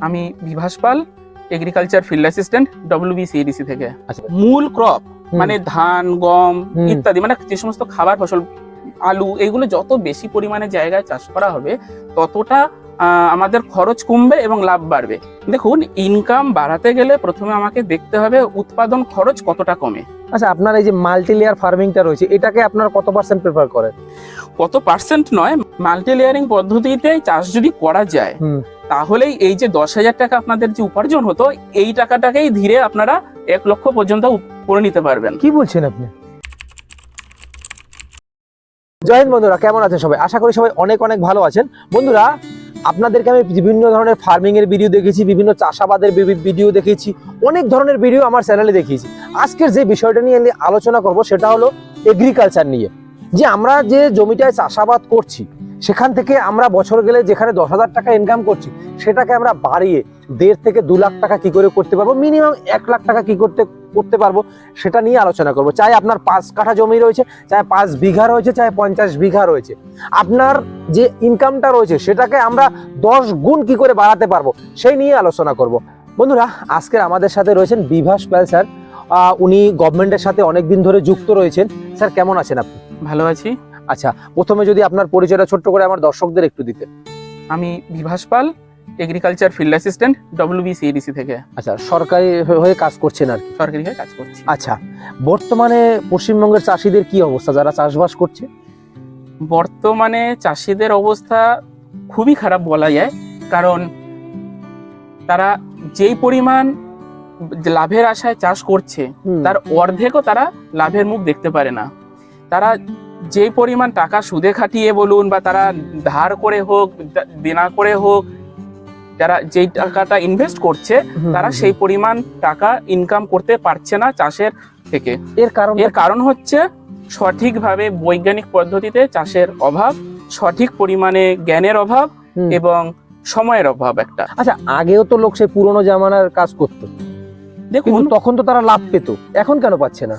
আমি Bibhas Pal agriculture field assistant WBCADC থেকে। আচ্ছা। মূল ক্রপ মানে ধান গম ইত্যাদি মানে যে সমস্ত খাবার ফসল আলু এইগুলো যত বেশি পরিমাণে জায়গায় চাষ করা হবে ততটা আমাদের খরচ কমবে এবং লাভ বাড়বে। দেখুন ইনকাম বাড়াতে গেলে প্রথমে আমাকে দেখতে হবে উৎপাদন খরচ কতটা কমে। আচ্ছা আপনার এই যে মাল্টি লেয়ার ফার্মিংটা রয়েছে এটাকে আপনার কত পার্সেন্ট প্রেফার করেন? কত পার্সেন্ট নয় মাল্টি লেয়ারিং পদ্ধতিতে চাষ যদি করা যায়। তাহলেই এই যে দশ হাজার টাকা আপনাদের যে উপার্জন হতো, এই টাকাটাকেই ধীরে আপনারা এক লক্ষ পর্যন্ত করে নিতে পারবেন। কি বলছেন আপনি? জয় হিন্দ বন্ধুরা, কেমন আছেন সবাই? আশা করি সবাই অনেক অনেক ভালো আছেন। বন্ধুরা, আপনাদেরকে আমি বিভিন্ন ধরনের ফার্মিং এর ভিডিও দেখেছি, বিভিন্ন চাষাবাদের ভিডিও দেখেছি, অনেক ধরনের ভিডিও আমার চ্যানেলে দেখিয়েছি। আজকের যে বিষয়টা নিয়ে আলোচনা করব, সেটা হলো এগ্রিকালচার নিয়ে। যে আমরা যে জমিটায় চাষাবাদ করছি সেখান থেকে আমরা বছর গেলে যেখানে দশ হাজার টাকা ইনকাম করছি, সেটাকে আমরা বাড়িয়ে দেড় থেকে দু লাখ টাকা কি করে করতে পারব? মিনিমাম এক লাখ টাকা কি করতে করতে পারব? সেটা নিয়ে আলোচনা করব। চাই আপনার পাঁচ কাঠা জমি রয়েছে, চাই পাঁচ বিঘা রয়েছে, চাই পঞ্চাশ বিঘা রয়েছে। আপনার যে ইনকামটা রয়েছে, সেটাকে আমরা দশ গুণ কি করে বাড়াতে পারব? সেই নিয়ে আলোচনা করব। বন্ধুরা, আজকের আমাদের সাথে রয়েছেন বিভাস প্যাল স্যার। উনি গভর্নমেন্টের সাথে অনেক দিন ধরে যুক্ত রয়েছেন। স্যার, কেমন আছেন আপনি? ভালো আছি। আচ্ছা প্রথমে যদি আপনার পরিচয়টা ছোট্ট করে আমার দর্শকদের একটু দিতে আমি Bibhas Pal agriculture field assistant WBCADC থেকে। আচ্ছা সরকারি হয়ে কাজ করছেন আর কি? সরকারি হয়ে কাজ করছি। আচ্ছা বর্তমানে পশ্চিমবঙ্গের চাষিদের কি অবস্থা? যারা চাষবাস করছে? বর্তমানে চাষিদের অবস্থা খুবই খারাপ বলা যায় কারণ তারা যেই পরিমাণ লাভের আশায় চাষ করছে তার অর্ধেকও তারা লাভের মুখ দেখতে পারে না। তারা যেই পরিমাণ টাকা সুদে খাটিয়ে বলুন বা তারা ধার করে হোক দেনা করে হোক যারা যেই টাকাটা ইনভেস্ট করছে তারা সেই পরিমাণ টাকা ইনকাম করতে পারছে না চাষের থেকে। এর কারণ এর কারণ হচ্ছে সঠিকভাবে বৈজ্ঞানিক পদ্ধতিতে চাষের অভাব সঠিক পরিমাণে জ্ঞানের অভাব এবং সময়ের অভাব একটা। আচ্ছা আগেও তো লোক সেই পুরোনো জামানার কাজ করতো। দেখুন তখন তো তারা লাভ পেত। এখন কেন পাচ্ছে না?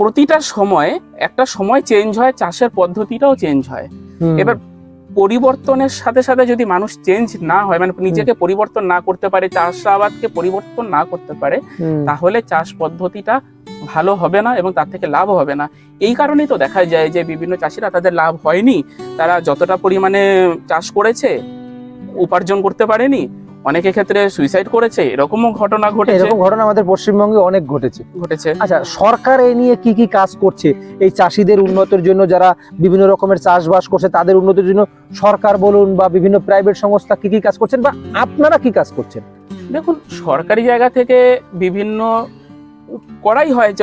প্রতিটা সময় একটা সময় চেঞ্জ হয় চাষের পদ্ধতিটাও চেঞ্জ হয়। এবার পরিবর্তনের সাথে সাথে যদি মানুষ চেঞ্জ না হয় মানে নিজেকে পরিবর্তন না করতে পারে চাষাবাদকে পরিবর্তন না করতে পারে তাহলে চাষ পদ্ধতিটা ভালো হবে না এবং তার থেকে লাভ হবে না। এই কারণেই তো দেখা যায় যে বিভিন্ন চাষিরা তাদের লাভ হয়নি। তারা যতটা পরিমাণে চাষ করেছে উপার্জন করতে পারেনি অনেকের ক্ষেত্রে সুইসাইড করেছে এরকমও ঘটনা ঘটে এরকম ঘটনা আমাদের পশ্চিমবঙ্গে অনেক ঘটেছে। ঘটেছে। আচ্ছা সরকার এই নিয়ে কি কি কাজ করছে? এই চাষিদের উন্নতির জন্য যারা বিভিন্ন রকমের চাষবাস করছে তাদের উন্নতির জন্য সরকার বলুন বা বিভিন্ন প্রাইভেট সংস্থা কি কি কাজ করছেন বা আপনারা কি কাজ করছেন? দেখুন সরকারি জায়গা থেকে বিভিন্ন করাই হয়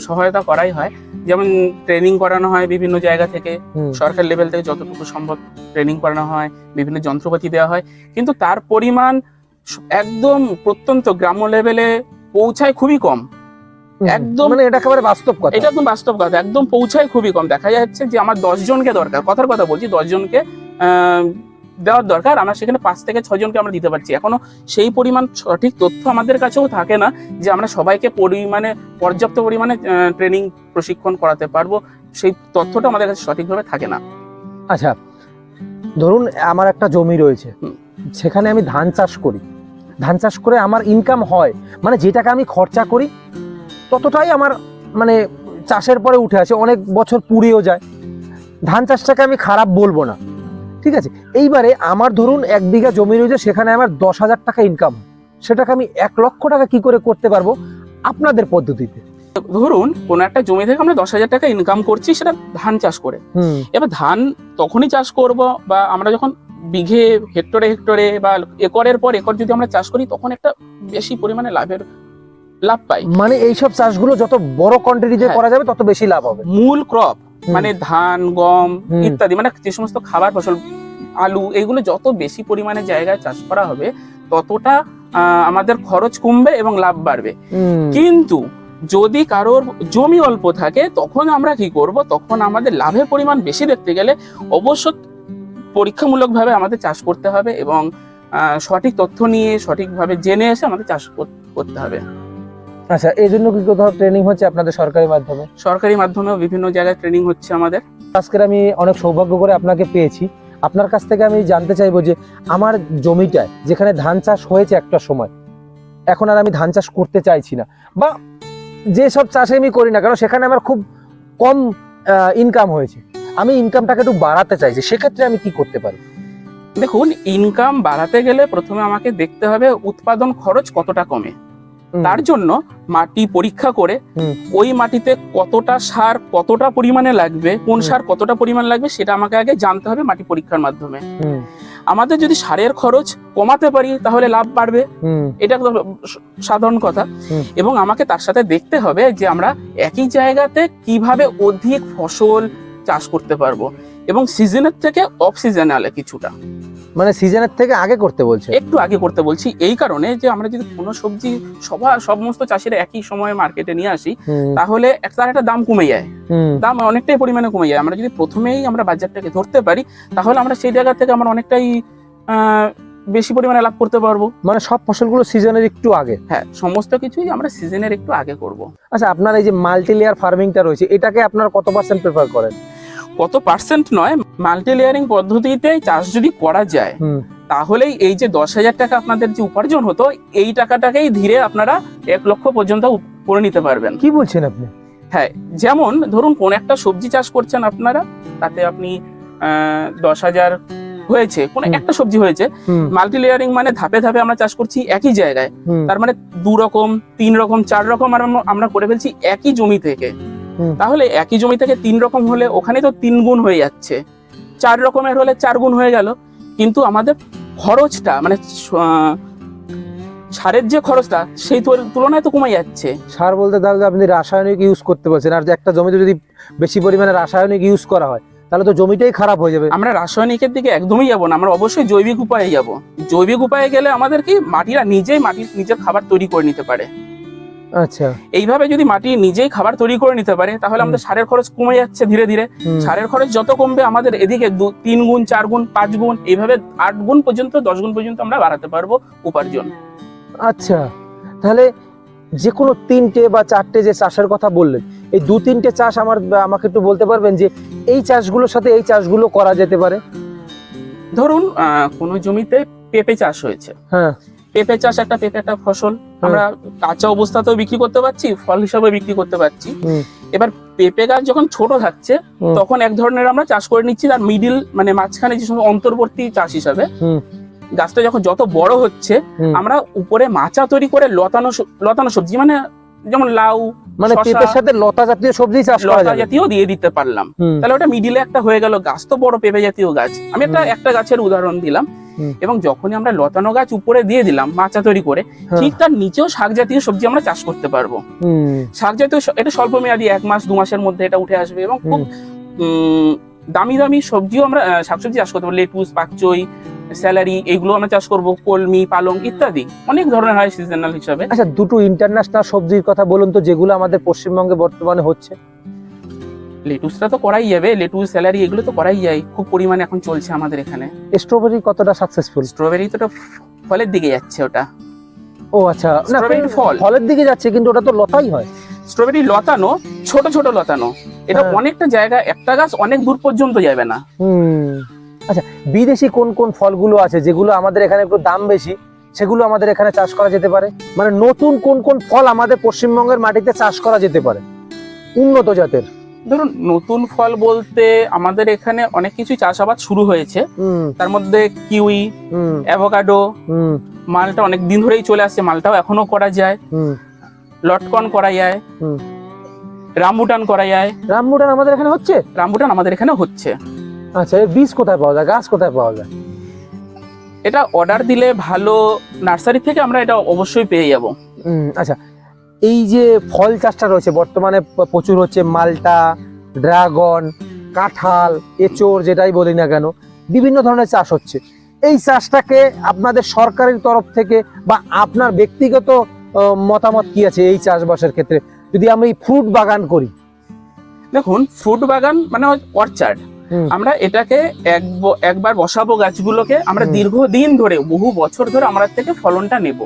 সহায়তা করাই হয়। যেমন ট্রেনিং করানো হয় বিভিন্ন জায়গা থেকে সরকার লেভেল থেকে যতটুকু সম্ভব ট্রেনিং করানো হয় বিভিন্ন যন্ত্রপাতি দেওয়া হয়। কিন্তু তার পরিমাণ একদম প্রত্যন্ত গ্রাম্য লেভেলে পৌঁছায় খুবই কম। একদম- মানে এটা একেবারে বাস্তব কথা। এটা একদম বাস্তব কথা। একদম পৌঁছায় খুবই কম। দেখা যাচ্ছে যে আমার দশ জনকে দরকার। কথার কথা বলছি দশ জনকে আহ, দেওয়ার দরকার। আমরা সেখানে পাঁচ থেকে ছজনকে আমরা দিতে পারছি। এখনও সেই পরিমাণ সঠিক তথ্য আমাদের কাছেও থাকে না যে আমরা সবাইকে পরিমাণে পর্যাপ্ত পরিমাণে ট্রেনিং প্রশিক্ষণ করাতে পারব। সেই তথ্যটা আমাদের কাছে সঠিকভাবে থাকে না। আচ্ছা ধরুন আমার একটা জমি রয়েছে। সেখানে আমি ধান চাষ করি। ধান চাষ করে আমার ইনকাম হয়। মানে যে টাকা আমি খরচা করি ততটাই আমার মানে চাষের পরে উঠে আসে। অনেক বছর পুড়েও যায়। ধান চাষটাকে আমি খারাপ বলব না। ঠিক আছে? এইবারে আমার ধরুন এক বিঘা জমি রয়েছে সেখানে আমার দশ হাজার টাকা ইনকাম সেটাকে আমি এক লক্ষ টাকা কি করে করতে পারব? আপনাদের পদ্ধতিতে। ধরুন কোনো একটা জমি থেকে আমরা দশ হাজার টাকা ইনকাম করছি সেটা ধান চাষ করে। এবার ধান তখনই চাষ করব বা আমরা যখন বিঘে হেক্টরে হেক্টরে বা একরের পর একর যদি আমরা চাষ করি তখন একটা বেশি পরিমাণে লাভের লাভ পাই। মানে এইসব চাষগুলো যত বড় কোয়ান্টিটিতে হ্যাঁ। করা যাবে তত বেশি লাভ হবে। মূল ক্রপ। মানে ধান গম ইত্যাদি মানে যে সমস্ত খাবার ফসল আলু এগুলো যত বেশি পরিমাণে জায়গায় চাষ করা হবে ততটা আমাদের খরচ কমবে এবং লাভ বাড়বে। কিন্তু যদি কারোর জমি অল্প থাকে তখন আমরা কি করব? তখন আমাদের লাভের পরিমাণ বেশি দেখতে গেলে অবশ্য পরীক্ষামূলকভাবে আমাদের চাষ করতে হবে এবং আহ, সঠিক তথ্য নিয়ে সঠিকভাবে জেনে এসে আমাদের চাষ কর- করতে হবে। আচ্ছা এই জন্য কি কোথাও ট্রেনিং হচ্ছে আপনাদের সরকারি মাধ্যমে? সরকারি মাধ্যমেও বিভিন্ন জায়গায় ট্রেনিং হচ্ছে আমাদের। আজকের আমি অনেক সৌভাগ্য করে আপনাকে পেয়েছি। আপনার কাছ থেকে আমি জানতে চাইব যে আমার জমিটায় যেখানে ধান চাষ হয়েছে একটা সময় এখন আর আমি ধান চাষ করতে চাইছি না। বা যেসব চাষে আমি করি না কারণ সেখানে আমার খুব কম ইনকাম হয়েছে। আমি ইনকামটাকে একটু বাড়াতে চাইছি সেক্ষেত্রে আমি কি করতে পারি? দেখুন ইনকাম বাড়াতে গেলে প্রথমে আমাকে দেখতে হবে উৎপাদন খরচ কতটা কমে। তার জন্য মাটি পরীক্ষা করে ওই মাটিতে কতটা সার কতটা পরিমাণে লাগবে কোন সার কতটা পরিমাণ লাগবে সেটা আমাকে আগে জানতে হবে মাটি পরীক্ষার মাধ্যমে। আমাদের যদি সারের খরচ কমাতে পারি তাহলে লাভ বাড়বে। এটা একদম সাধারণ কথা। এবং আমাকে তার সাথে দেখতে হবে যে আমরা একই জায়গাতে কীভাবে অধিক ফসল চাষ করতে পারব। এবং সিজনের থেকে অফ সিজনে আলে কিছুটা। মানে সিজনের থেকে আগে করতে বলছে। একটু আগে করতে বলছি এই কারণে যে আমরা যদি কোনো সবজি সবার সমস্ত চাষিরা একই সময়ে মার্কেটে নিয়ে আসি তাহলে তার একটা দাম কমে যায়। দাম অনেকটাই পরিমাণে কমে যায়। আমরা যদি প্রথমেই আমরা বাজারটাকে ধরতে পারি তাহলে আমরা সেই জায়গা থেকে আমরা অনেকটাই বেশি পরিমাণে লাভ করতে পারব। মানে সব ফসলগুলো সিজনের একটু আগে? হ্যাঁ সমস্ত কিছুই আমরা সিজনের একটু আগে করব। আচ্ছা আপনার এই যে মাল্টি লেয়ার ফার্মিংটা রয়েছে এটাকে আপনার কত পার্সেন্ট প্রেফার করেন? কত পার্সেন্ট নয় মাল্টি লেয়ারিং পদ্ধতিতে চাষ যদি করা যায় তাহলেই এই যে দশ হাজার টাকা আপনাদের যে উপার্জন হতো এই টাকাটাকেই ধীরে আপনারা এক লক্ষ পর্যন্ত করে নিতে পারবেন। কি বলছেন আপনি? হ্যাঁ যেমন ধরুন কোন একটা সবজি চাষ করছেন আপনারা তাতে আপনি আহ, দশ হাজার হয়েছে কোন একটা সবজি হয়েছে মাল্টি লেয়ারিং মানে ধাপে ধাপে আমরা চাষ করছি একই জায়গায় তার মানে দু রকম তিন রকম চার রকম আমরা- করে ফেলছি একই জমি থেকে। তাহলে একই জমি থেকে তিন রকম হলে ওখানে তো তিন গুণ হয়ে যাচ্ছে। চার রকমের হলে চার গুণ হয়ে গেল। কিন্তু আমাদের খরচটা মানে সারের যে খরচটা সেই তুলনায় তো কমে যাচ্ছে। সার বলতে তাহলে আপনি রাসায়নিক ইউজ করতে বলছেন। আর যে একটা জমিতে যদি বেশি পরিমাণে রাসায়নিক ইউজ করা হয় তাহলে তো জমিটাই খারাপ হয়ে যাবে। আমরা রাসায়নিকের দিকে একদমই যাব না আমরা অবশ্যই জৈবিক উপায়ে যাব। জৈবিক উপায়ে গেলে আমাদের কি মাটিরা নিজেই মাটির নিজের খাবার তৈরি করে নিতে পারে। আচ্ছা। এইভাবে যদি মাটি নিজেই খাবার তৈরি করে নিতে পারে তাহলে আমাদের সারের খরচ কমে যাচ্ছে ধীরে ধীরে। সারের খরচ যত কমবে আমাদের এদিকে দু- তিন গুণ চার গুণ পাঁচ গুণ এইভাবে আট গুণ পর্যন্ত দশ গুণ পর্যন্ত আমরা বাড়াতে পারব উপার্জন। আচ্ছা তাহলে যে কোনো তিনটে বা চারটে যে চাষের কথা বললেন এই দু তিনটে চাষ আমার আমাকে একটু বলতে পারবেন যে এই চাষগুলোর সাথে এই চাষগুলো করা যেতে পারে? ধরুন আহ, কোনো জমিতে পেঁপে চাষ হয়েছে। হ্যাঁ। পেঁপে চাষ একটা পেঁপে একটা ফসল। আমরা কাঁচা অবস্থাতেও বিক্রি করতে পারছি ফল হিসাবে বিক্রি করতে পারছি। এবার পেঁপে গাছ যখন ছোট থাকছে তখন এক ধরনের আমরা চাষ করে নিচ্ছি তার মিডিল মানে মাঝখানে যে সময় অন্তর্বর্তী চাষ হিসাবে। গাছটা যখন যত বড় হচ্ছে আমরা উপরে মাচা তৈরি করে লতানো লতানো সবজি মানে যেমন লাউ মানে পেঁপের সাথে লতা জাতীয় সবজি চাষ করা লতা জাতীয় দিয়ে দিতে পারলাম। তাহলে ওটা মিডিলে একটা হয়ে গেল। গাছ তো বড় পেঁপে জাতীয় গাছ। আমি একটা একটা গাছের উদাহরণ দিলাম। এবং যখনই আমরা লতানো গাছ উপরে দিয়ে দিলাম মাচা তৈরি করে হ্যাঁ, ঠিক তার নিচেও শাক জাতীয় সবজি আমরা চাষ করতে পারব। শাক জাতীয় এটা স্বল্প মেয়াদি এক মাস দু মাসের মধ্যে এটা উঠে আসবে এবং খুব দামি দামি সবজিও আমরা শাকসবজি চাষ করতে পারব। লেটুস পাকচই স্যালারি এগুলো আমরা চাষ করব কলমি পালং ইত্যাদি। অনেক ধরনের হয় সিজনাল হিসাবে। আচ্ছা দুটো ইন্টারন্যাশনাল সবজির কথা বলুন তো যেগুলো আমাদের পশ্চিমবঙ্গে বর্তমানে হচ্ছে। লেটুসটা তো করাই যাবে লেটুস স্যালারি এগুলো তো করাই যায়। খুব পরিমাণে এখন চলছে আমাদের এখানে। স্ট্রবেরি কতটা সাকসেসফুল স্ট্রবেরি তো ফলের দিকে যাচ্ছে ওটা। ও আচ্ছা না ফল। ফলের দিকে যাচ্ছে কিন্তু ওটা তো লতাই হয়। স্ট্রবেরি লতানো ছোট ছোট লতানো। এটা হ্যাঁ। অনেকটা জায়গা একটা গাছ অনেক দূর পর্যন্ত যাবে না। হুম। আচ্ছা বিদেশি কোন কোন ফলগুলো আছে যেগুলো আমাদের এখানে একটু দাম বেশি সেগুলো আমাদের এখানে চাষ করা যেতে পারে? মানে নতুন কোন কোন ফল আমাদের পশ্চিমবঙ্গের মাটিতে চাষ করা যেতে পারে? উন্নত জাতের। ধরুন নতুন ফল বলতে আমাদের এখানে অনেক কিছু চাষাবাদ শুরু হয়েছে। তার মধ্যে কিউই অ্যাভোকাডো মালটা অনেক দিন ধরেই চলে আসছে মালটাও এখনও করা যায়। লটকন করা যায়। রামবুটান করা যায়। রামবুটান আমাদের এখানে হচ্ছে? রামবুটান আমাদের এখানে হচ্ছে। আচ্ছা এর বীজ কোথায় পাওয়া যায়? গাছ কোথায় পাওয়া যায়? এটা অর্ডার দিলে ভালো নার্সারি থেকে আমরা এটা অবশ্যই পেয়ে যাব। আচ্ছা। এই যে ফল চাষটা রয়েছে বর্তমানে প্রচুর হচ্ছে মালটা ড্রাগন কাঁঠাল এচোর যেটাই বলি না কেন বিভিন্ন ধরনের চাষ হচ্ছে। এই চাষটাকে আপনাদের সরকারের তরফ থেকে বা আপনার ব্যক্তিগত মতামত কি আছে এই চাষবাসের ক্ষেত্রে? যদি আমি এই ফ্রুট বাগান করি। দেখুন ফ্রুট বাগান মানে অর্চার্ড। আমরা এটাকে এক একবার বসাবো গাছগুলোকে আমরা। দীর্ঘদিন ধরে বহু বছর ধরে আমরা থেকে ফলনটা নেব।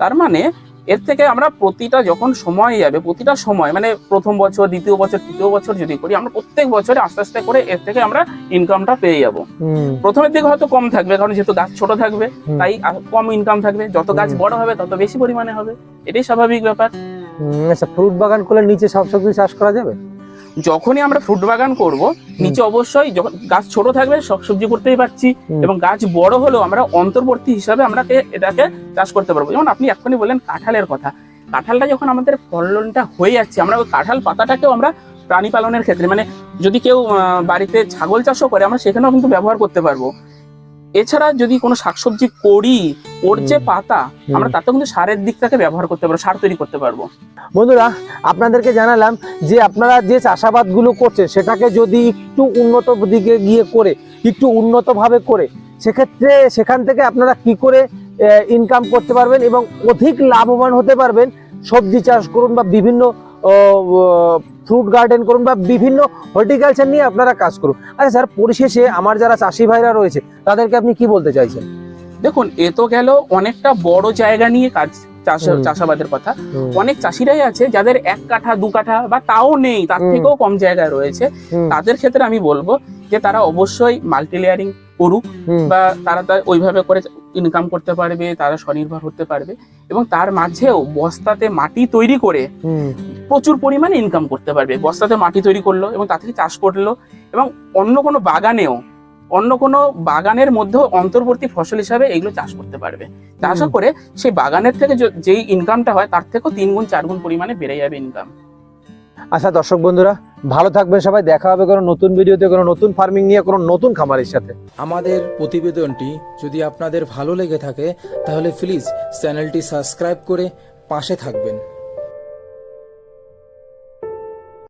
তার মানে এর থেকে আমরা প্রতিটা যখন সময় যাবে প্রতিটা সময় মানে প্রথম বছর দ্বিতীয় বছর তৃতীয় বছর যদি করি আমরা প্রত্যেক বছরে আস্তে আস্তে করে এর থেকে আমরা ইনকামটা পেয়ে যাব। প্রথমের দিকে হয়তো কম থাকবে কারণ যেহেতু গাছ ছোট থাকবে তাই কম ইনকাম থাকবে যত গাছ বড় হবে তত বেশি পরিমাণে হবে। এটাই স্বাভাবিক ব্যাপার। আচ্ছা ফ্রুট বাগান করলে নিচে সব সবজি চাষ করা যাবে? যখনই আমরা ফ্রুট বাগান করব নিচে অবশ্যই যখন গাছ ছোট থাকবে সব সবজি করতেই পারছি এবং গাছ বড় হলেও আমরা অন্তর্বর্তী হিসাবে আমরা এটাকে চাষ করতে পারব। যেমন আপনি এক্ষুনি বললেন কাঁঠালের কথা। কাঁঠালটা যখন আমাদের ফলনটা হয়ে যাচ্ছে আমরা ওই কাঁঠাল পাতাটাকেও আমরা প্রাণী পালনের ক্ষেত্রে মানে যদি কেউ বাড়িতে ছাগল চাষও করে আমরা সেখানেও কিন্তু ব্যবহার করতে পারব। এছাড়া যদি কোনো শাকসবজি করি ওর যে পাতা আমরা তাতে কিন্তু সারের দিকটাকে ব্যবহার করতে পারব সার তৈরি করতে পারব। বন্ধুরা আপনাদেরকে জানালাম যে আপনারা যে চাষাবাদগুলো করছেন সেটাকে যদি একটু উন্নত দিকে গিয়ে করে একটু উন্নতভাবে করে সেক্ষেত্রে সেখান থেকে আপনারা কি করে ইনকাম করতে পারবেন এবং অধিক লাভবান হতে পারবেন সবজি চাষ করুন বা বিভিন্ন ফ্রুট গার্ডেন করুন বা বিভিন্ন হর্টিকালচার নিয়ে আপনারা কাজ করুন। আচ্ছা স্যার পরিশেষে আমার যারা চাষি ভাইরা রয়েছে তাদেরকে আপনি কি বলতে চাইছেন? দেখুন এ তো গেল অনেকটা বড় জায়গা নিয়ে কাজ চাষাবাদের কথা। অনেক চাষিরাই আছে যাদের এক কাঠা দু কাঠা বা তাও নেই তার থেকেও কম জায়গায় রয়েছে। তাদের ক্ষেত্রে আমি বলব যে তারা অবশ্যই মাল্টি লেয়ারিং করুক বা তারা ওইভাবে করে ইনকাম করতে পারবে তারা স্বনির্ভর হতে পারবে এবং তার মাঝেও বস্তাতে মাটি তৈরি করে প্রচুর পরিমাণে ইনকাম করতে পারবে। বস্তাতে মাটি তৈরি করল এবং তা থেকে চাষ করল এবং অন্য কোনো বাগানেও অন্য কোনো বাগানের মধ্যেও অন্তর্বর্তী ফসল হিসাবে এগুলো চাষ করতে পারবে। হুম। করে সেই বাগানের থেকে যেই ইনকামটা হয় তার থেকেও তিন গুণ চার গুণ পরিমাণে বেড়ে যাবে ইনকাম আচ্ছা দর্শক বন্ধুরা, ভালো থাকবেন সবাই। দেখা হবে কোনো নতুন ভিডিওতে, কোনো নতুন ফার্মিং নিয়ে, কোনো নতুন খামারের সাথে। আমাদের প্রতিবেদনটি যদি আপনাদের ভালো লেগে থাকে, তাহলে প্লিজ চ্যানেলটি সাবস্ক্রাইব করে পাশে থাকবেন।